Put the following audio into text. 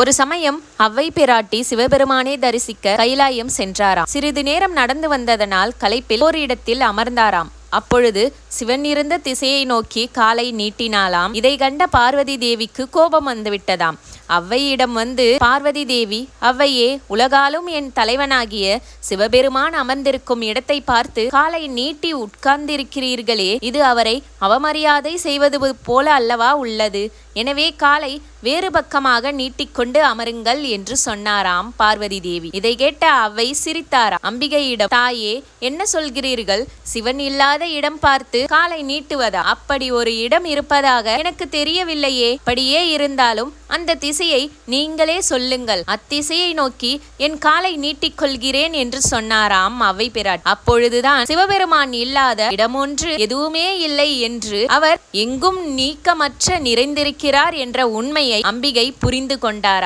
ஒரு சமயம் அவ்வை பிராட்டி சிவபெருமானை தரிசிக்க கைலாயம் சென்றாராம். சிறிது நேரம் நடந்து வந்ததனால் களைப்பில் ஒரு இடத்தில் அமர்ந்தாராம். அப்பொழுது சிவன் இருந்த திசையை நோக்கி காலை நீட்டினாலாம் இதை கண்ட பார்வதி தேவிக்கு கோபம் வந்துவிட்டதாம். அவ்வையிடம் வந்து பார்வதி தேவி அவ்வையே உலகாலும் என் தலைவனாகிய சிவபெருமான் அமர்ந்திருக்கும் இடத்தை பார்த்து காலை நீட்டி உட்கார்ந்திருக்கிறீர்களே இது அவரை அவமரியாதை செய்வது போல அல்லவா உள்ளது? எனவே காலை வேறு பக்கமாக நீட்டிக்கொண்டு அமருங்கள் என்று சொன்னாராம் பார்வதி தேவி. இதை கேட்ட அவ்வை சிரித்தாராம். அம்பிகையிடம் தாயே என்ன சொல்கிறீர்கள்? சிவன் இல்லாத இடம் பார்த்து காலை நீட்டுவதா. அப்படி ஒரு இடம் இருப்பதாக எனக்கு தெரியவில்லையே. படியே இருந்தாலும் அந்த திசையை நீங்களே சொல்லுங்கள். அத்திசையை நோக்கி என் காலை நீட்டிக் கொள்கிறேன் என்று சொன்னாராம் அவை பிராட் அப்பொழுதுதான் சிவபெருமான் இல்லாத இடமொன்று எதுவுமே இல்லை என்று அவர் எங்கும் நீக்கமற்ற நிறைந்திருக்கிறார் என்ற உண்மையை அம்பிகை புரிந்து கொண்டாராம்.